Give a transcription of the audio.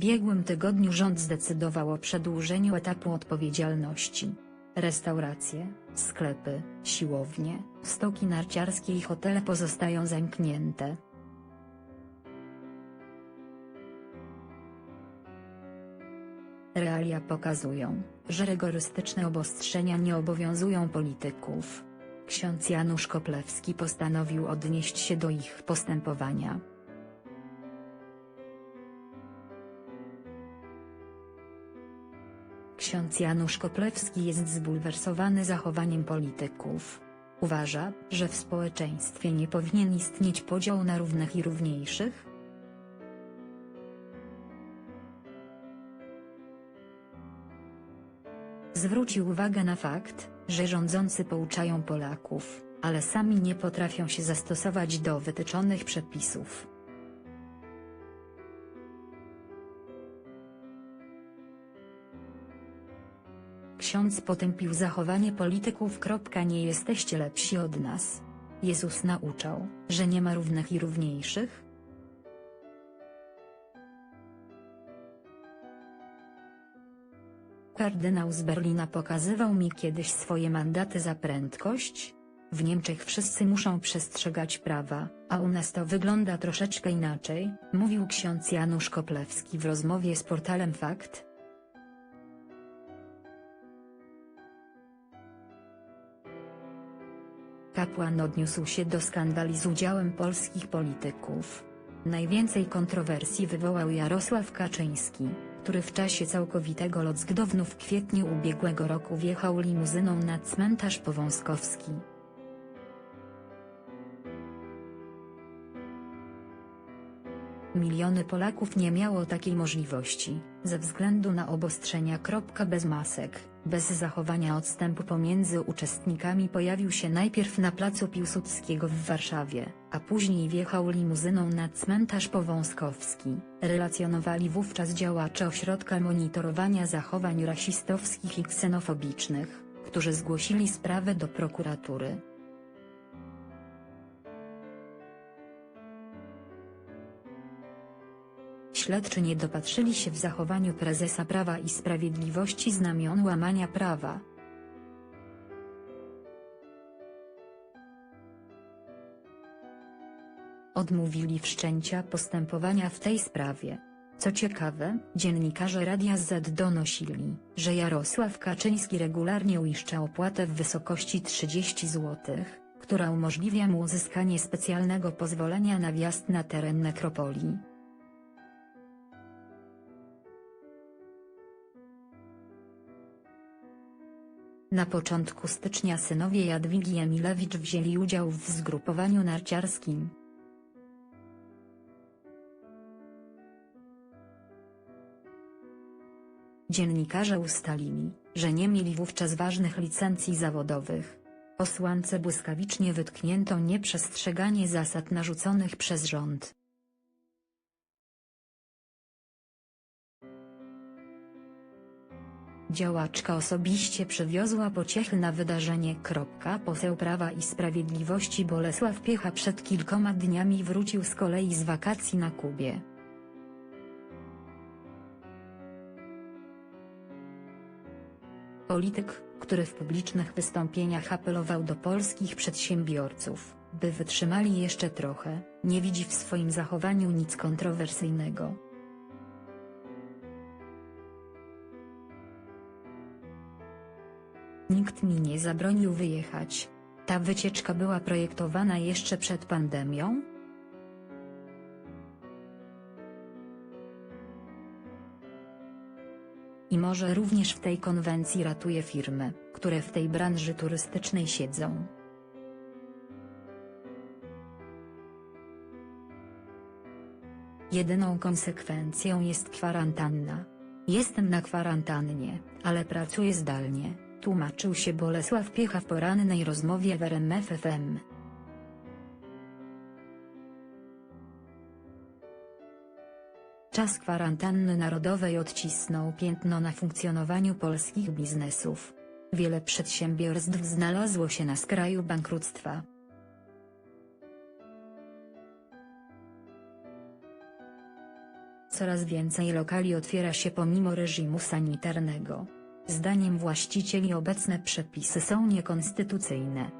ubiegłym tygodniu rząd zdecydował o przedłużeniu etapu odpowiedzialności. Restauracje, sklepy, siłownie, stoki narciarskie i hotele pozostają zamknięte. Realia pokazują, że rygorystyczne obostrzenia nie obowiązują polityków. Ksiądz Janusz Koplewski postanowił odnieść się do ich postępowania. Ksiądz Janusz Koplewski jest zbulwersowany zachowaniem polityków. Uważa, że w społeczeństwie nie powinien istnieć podział na równych i równiejszych, Zwrócił uwagę na fakt, że rządzący pouczają Polaków, ale sami nie potrafią się zastosować do wytyczonych przepisów. Ksiądz potępił zachowanie polityków. Nie jesteście lepsi od nas. Jezus nauczał, że nie ma równych i równiejszych, Kardynał z Berlina pokazywał mi kiedyś swoje mandaty za prędkość. W Niemczech wszyscy muszą przestrzegać prawa, a u nas to wygląda troszeczkę inaczej, mówił ksiądz Janusz Koplewski w rozmowie z portalem Fakt. Kapłan odniósł się do skandali z udziałem polskich polityków. Najwięcej kontrowersji wywołał Jarosław Kaczyński który w czasie całkowitego lockdownu w kwietniu ubiegłego roku wjechał limuzyną na cmentarz Powązkowski. Miliony Polaków nie miało takiej możliwości, ze względu na obostrzenia. Bez masek, bez zachowania odstępu pomiędzy uczestnikami pojawił się najpierw na placu Piłsudskiego w Warszawie, a później wjechał limuzyną na cmentarz Powązkowski, relacjonowali wówczas działacze ośrodka monitorowania zachowań rasistowskich i ksenofobicznych, którzy zgłosili sprawę do prokuratury. Śledczy nie dopatrzyli się w zachowaniu prezesa Prawa i Sprawiedliwości znamion łamania prawa. Odmówili wszczęcia postępowania w tej sprawie. Co ciekawe, dziennikarze Radia Z donosili, że Jarosław Kaczyński regularnie uiszcza opłatę w wysokości 30 zł, która umożliwia mu uzyskanie specjalnego pozwolenia na wjazd na teren nekropolii. Na początku stycznia synowie Jadwigi Emilewicz wzięli udział w zgrupowaniu narciarskim. Dziennikarze ustalili, że nie mieli wówczas ważnych licencji zawodowych. Posłance błyskawicznie wytknięto nieprzestrzeganie zasad narzuconych przez rząd. Działaczka osobiście przywiozła pociechy na wydarzenie. Poseł Prawa i Sprawiedliwości Bolesław Piecha przed kilkoma dniami wrócił z kolei z wakacji na Kubie. Polityk, który w publicznych wystąpieniach apelował do polskich przedsiębiorców, by wytrzymali jeszcze trochę, nie widzi w swoim zachowaniu nic kontrowersyjnego. Nikt mi nie zabronił wyjechać. Ta wycieczka była projektowana jeszcze przed pandemią? I może również w tej konwencji ratuje firmy, które w tej branży turystycznej siedzą. Jedyną konsekwencją jest kwarantanna. Jestem na kwarantannie, ale pracuję zdalnie. Tłumaczył się Bolesław Piecha w porannej rozmowie w RMFFM. Czas kwarantanny narodowej odcisnął piętno na funkcjonowaniu polskich biznesów. Wiele przedsiębiorstw znalazło się na skraju bankructwa. coraz więcej lokali otwiera się pomimo reżimu sanitarnego. Zdaniem właścicieli obecne przepisy są niekonstytucyjne.